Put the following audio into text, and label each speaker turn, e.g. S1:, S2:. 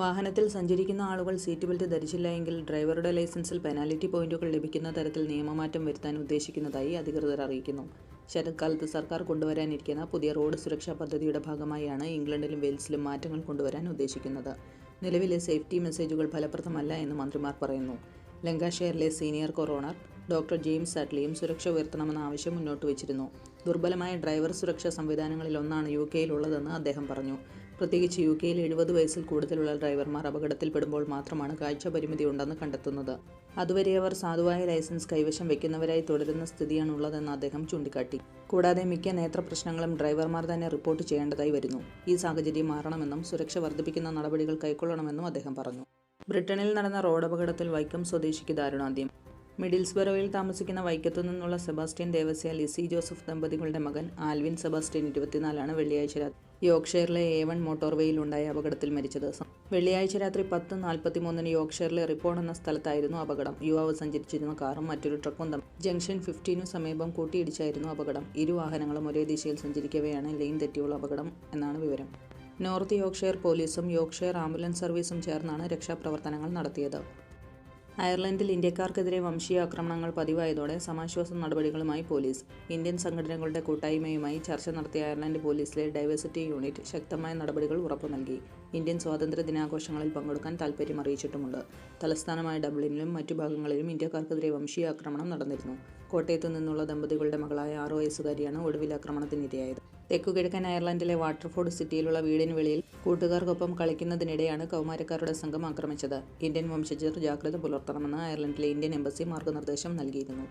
S1: വാഹനത്തിൽ സഞ്ചരിക്കുന്ന ആളുകൾ സീറ്റ് ബെൽറ്റ് ധരിച്ചില്ല എങ്കിൽ ഡ്രൈവറുടെ ലൈസൻസിൽ പെനാൽറ്റി പോയിന്റുകൾ ലഭിക്കുന്ന തരത്തിൽ നിയമമാറ്റം വരുത്താൻ ഉദ്ദേശിക്കുന്നതായി അധികൃതർ അറിയിക്കുന്നു. ശരത്കാലത്ത് സർക്കാർ കൊണ്ടുവരാനിരിക്കുന്ന പുതിയ റോഡ് സുരക്ഷാ പദ്ധതിയുടെ ഭാഗമായാണ് ഇംഗ്ലണ്ടിലും വെയിൽസിലും മാറ്റങ്ങൾ കൊണ്ടുവരാൻ ഉദ്ദേശിക്കുന്നത്. നിലവിലെ സേഫ്റ്റി മെസ്സേജുകൾ ഫലപ്രദമല്ല എന്ന് മന്ത്രിമാർ പറയുന്നു. ലങ്കാഷെയറിലെ സീനിയർ കൊറോണർ ഡോക്ടർ ജെയിംസ് സാറ്റ്ലിയും സുരക്ഷ ഉയർത്തണമെന്ന ആവശ്യം മുന്നോട്ട് വച്ചിരുന്നു. ദുർബലമായ ഡ്രൈവർ സുരക്ഷാ സംവിധാനങ്ങളിലൊന്നാണ് യു കെയിലുള്ളതെന്ന് അദ്ദേഹം പറഞ്ഞു. പ്രത്യേകിച്ച് യു കെയിൽ എഴുപത് വയസ്സിൽ കൂടുതലുള്ള ഡ്രൈവർമാർ അപകടത്തിൽപ്പെടുമ്പോൾ മാത്രമാണ് കാഴ്ച പരിമിതി ഉണ്ടെന്ന് കണ്ടെത്തുന്നത്. അതുവരെ അവർ സാധുവായ ലൈസൻസ് കൈവശം വയ്ക്കുന്നവരായി തുടരുന്ന സ്ഥിതിയാണുള്ളതെന്ന് അദ്ദേഹം ചൂണ്ടിക്കാട്ടി. കൂടാതെ മിക്ക നേത്ര പ്രശ്നങ്ങളും ഡ്രൈവർമാർ തന്നെ റിപ്പോർട്ട് ചെയ്യേണ്ടതായി വരുന്നു. ഈ സാഹചര്യം മാറണമെന്നും സുരക്ഷ വർദ്ധിപ്പിക്കുന്ന നടപടികൾ കൈക്കൊള്ളണമെന്നും അദ്ദേഹം പറഞ്ഞു. ബ്രിട്ടനിൽ നടന്ന റോഡപകടത്തിൽ വൈക്കം സ്വദേശിക്ക് ദാരുണാന്ത്യം. മിഡിൽസ്ബറോയിൽ താമസിക്കുന്ന വൈക്കത്തു നിന്നുള്ള സെബാസ്റ്റ്യൻ ദേവസ്യ ലിസി ജോസഫ് ദമ്പതികളുടെ മകൻ ആൽവിൻ സെബാസ്റ്റ്യൻ ഇരുപത്തിനാലാണ് വെള്ളിയാഴ്ച രാത്രി യോക്ഷയറിലെ എ വൺ മോട്ടോർവേയിലുണ്ടായ അപകടത്തിൽ മരിച്ചത്. വെള്ളിയാഴ്ച രാത്രി പത്ത് നാൽപ്പത്തിമൂന്നിന് യോക്ഷയറിലെ റിപ്പോൺ എന്ന സ്ഥലത്തായിരുന്നു അപകടം. യുവാവ് സഞ്ചരിച്ചിരുന്ന കാറും മറ്റൊരു ട്രക്കും തമ്മിൽ ജംഗ്ഷൻ ഫിഫ്റ്റീനു സമീപം കൂട്ടിയിടിച്ചായിരുന്നു അപകടം. ഇരു വാഹനങ്ങളും ഒരേ ദിശയിൽ സഞ്ചരിക്കവെയാണ് ലൈൻ തെറ്റിയുള്ള അപകടം എന്നാണ് വിവരം. നോർത്ത് യോർക്ക്ഷയർ പോലീസും യോർക്ക്ഷയർ ആംബുലൻസ് സർവീസും ചേർന്നാണ് രക്ഷാപ്രവർത്തനങ്ങൾ നടത്തിയത്. അയർലൻഡിൽ ഇന്ത്യക്കാർക്കെതിരെ വംശീയ ആക്രമണങ്ങൾ പതിവായതോടെ സമാശ്വാസ നടപടികളുമായി പോലീസ് ഇന്ത്യൻ സംഘടനകളുടെ കൂട്ടായ്മയുമായി ചർച്ച നടത്തിയ അയർലൻഡ് പോലീസിലെ ഡൈവേഴ്സിറ്റി യൂണിറ്റ് ശക്തമായ നടപടികൾ ഉറപ്പു നൽകി. ഇന്ത്യൻ സ്വാതന്ത്ര്യ ദിനാഘോഷങ്ങളിൽ പങ്കെടുക്കാൻ താൽപ്പര്യം അറിയിച്ചിട്ടുമുണ്ട്. തലസ്ഥാനമായ ഡബ്ലിനിലും മറ്റു ഭാഗങ്ങളിലും ഇന്ത്യക്കാർക്കെതിരെ വംശീയ ആക്രമണം നടന്നിരുന്നു. കോട്ടയത്തു നിന്നുള്ള ദമ്പതികളുടെ മകളായ ആറു വയസ്സുകാരിയാണ് ഒടുവിൽ ആക്രമണത്തിനിരയായത്. തെക്കുകിഴക്കൻ അയർലൻഡിലെ വാട്ടർഫോർഡ് സിറ്റിയിലുള്ള വീടിന് വെളിയിൽ കൂട്ടുകാർക്കൊപ്പം കളിക്കുന്നതിനിടെയാണ് കൗമാരക്കാരുടെ സംഘം ആക്രമിച്ചത്. ഇന്ത്യൻ വംശജർ ജാഗ്രത പുലർത്തണമെന്ന് അയർലൻഡിലെ ഇന്ത്യൻ എംബസി മാർഗനിർദ്ദേശം നൽകിയിരുന്നു.